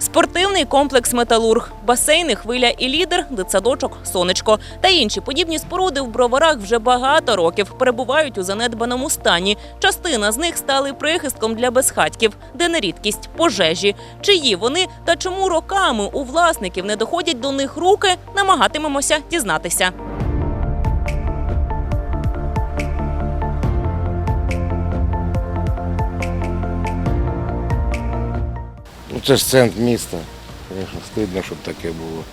Спортивний комплекс Металург, басейни, хвиля і лідер, дитсадочок, сонечко та інші подібні споруди в броварах вже багато років перебувають у занедбаному стані. Частина з них стали прихистком для безхатьків, де на рідкість пожежі. Чиї вони та чому роками у власників не доходять до них руки, намагатимемося дізнатися. Це ж центр міста. Звісно, стидно, щоб таке було.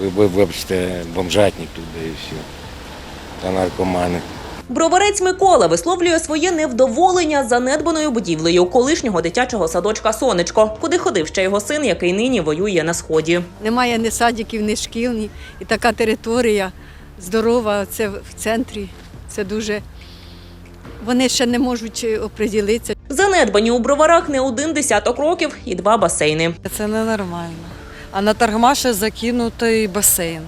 Ви, ви вибачте, бомжатник тут, да і все. Та наркомани. Броварець Микола висловлює своє невдоволення занедбаною будівлею колишнього дитячого садочка Сонечко, куди ходив ще його син, який нині воює на сході. Немає ні садиків, ні шкіл, ні. і така територія здорова, це в центрі. Це дуже. Вони ще не можуть оприділитися. Занедбані у броварах не один десяток років і два басейни. Це ненормально. А на Таргмаше закинутий басейн.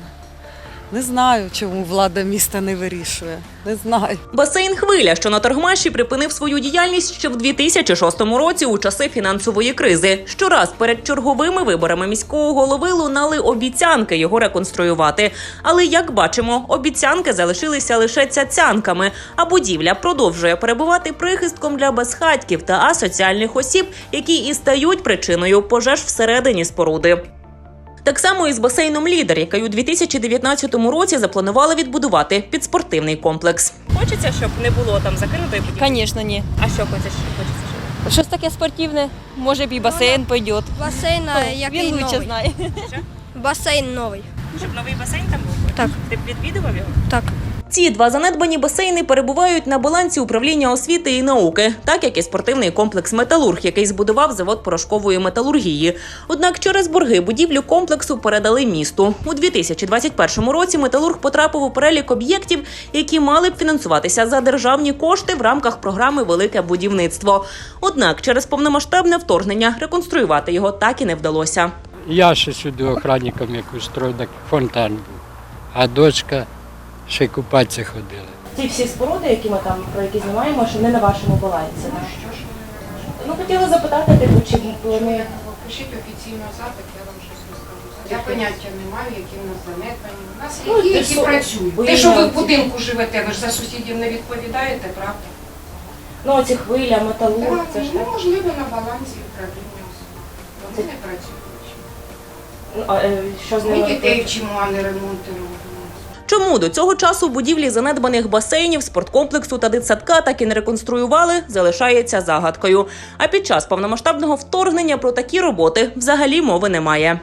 Не знаю, чому влада міста не вирішує. Не знаю. Басейн Хвиля, що на Торгмаші припинив свою діяльність ще в 2006 році у часи фінансової кризи. Щораз перед черговими виборами міського голови лунали обіцянки його реконструювати. Але як бачимо, обіцянки залишилися лише цяцянками, а будівля продовжує перебувати прихистком для безхатьків та асоціальних осіб, які і стають причиною пожеж всередині споруди. Так само і з басейном Лідер, який у 2019 році запланували відбудувати під спортивний комплекс. Хочеться, щоб не було там закинутої будівлі? Звісно, ні. А що хочеш? Хочеться, щоб Щось таке спортивне, може б і басейн піде. Басейн а, який Він лучше новий. знає. Басейн новий. щоб новий басейн там був? Так. Ти б відвідував його? Так. Ці два занедбані басейни перебувають на балансі управління освіти і науки, так як і спортивний комплекс Металург, який збудував завод порошкової металургії. Однак через борги будівлю комплексу передали місту. У 2021 році металург потрапив у перелік об'єктів, які мали б фінансуватися за державні кошти в рамках програми Велике будівництво. Однак через повномасштабне вторгнення реконструювати його так і не вдалося. Я ще сюди охранником якусь строю, так фонтан був. А дочка ще й купатися ходила. Ці всі споруди, які ми там про які знімаємо, що не на вашому балансі. Ну хотіли запитати, типу, чи вони Пишіть офіційно запит, я вам щось розкажу. Я поняття не маю, які в нас занедбані. У нас Ну, які, ти які що, працюють. ви Те, що ви в будинку живете, ви ж за сусідів не відповідаєте, правда? ну оці хвиля, металург, Так, це ж ну, так. можливо, на балансі управління освіти. Вони не працюють. Ну, а, е, що з Ми ними дітей робити? вчимо, а не ремонти робимо. Чому до цього часу будівлі занедбаних басейнів, спорткомплексу та дитсадка так і не реконструювали, залишається загадкою. А під час повномасштабного вторгнення про такі роботи взагалі мови немає.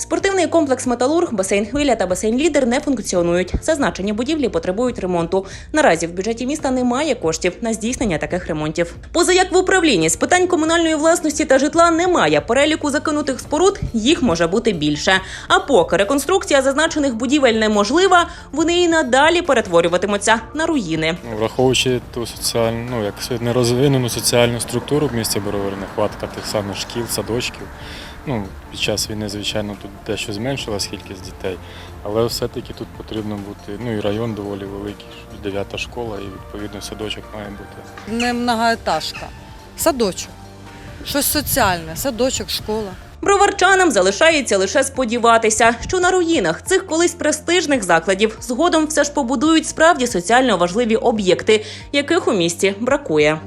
Спортивний комплекс Металург, басейн Хвиля та басейн Лідер не функціонують. Зазначені будівлі потребують ремонту. Наразі в бюджеті міста немає коштів на здійснення таких ремонтів. Поза як в управлінні з питань комунальної власності та житла немає переліку закинутих споруд, їх може бути більше. А поки реконструкція зазначених будівель неможлива, вони і надалі перетворюватимуться на руїни. Ну, Враховуючи ту соціальну, ну як нерозвинену соціальну структуру в місті Боровари, нехватка тих самих шкіл, садочків. Ну, під час війни, звичайно, тут дещо зменшилась кількість дітей, але все-таки тут потрібно бути, ну і район доволі великий, дев'ята школа, і відповідно садочок має бути. Не многоетажка. Садочок. Щось соціальне, садочок, школа. Броварчанам залишається лише сподіватися, що на руїнах цих колись престижних закладів згодом все ж побудують справді соціально важливі об'єкти, яких у місті бракує.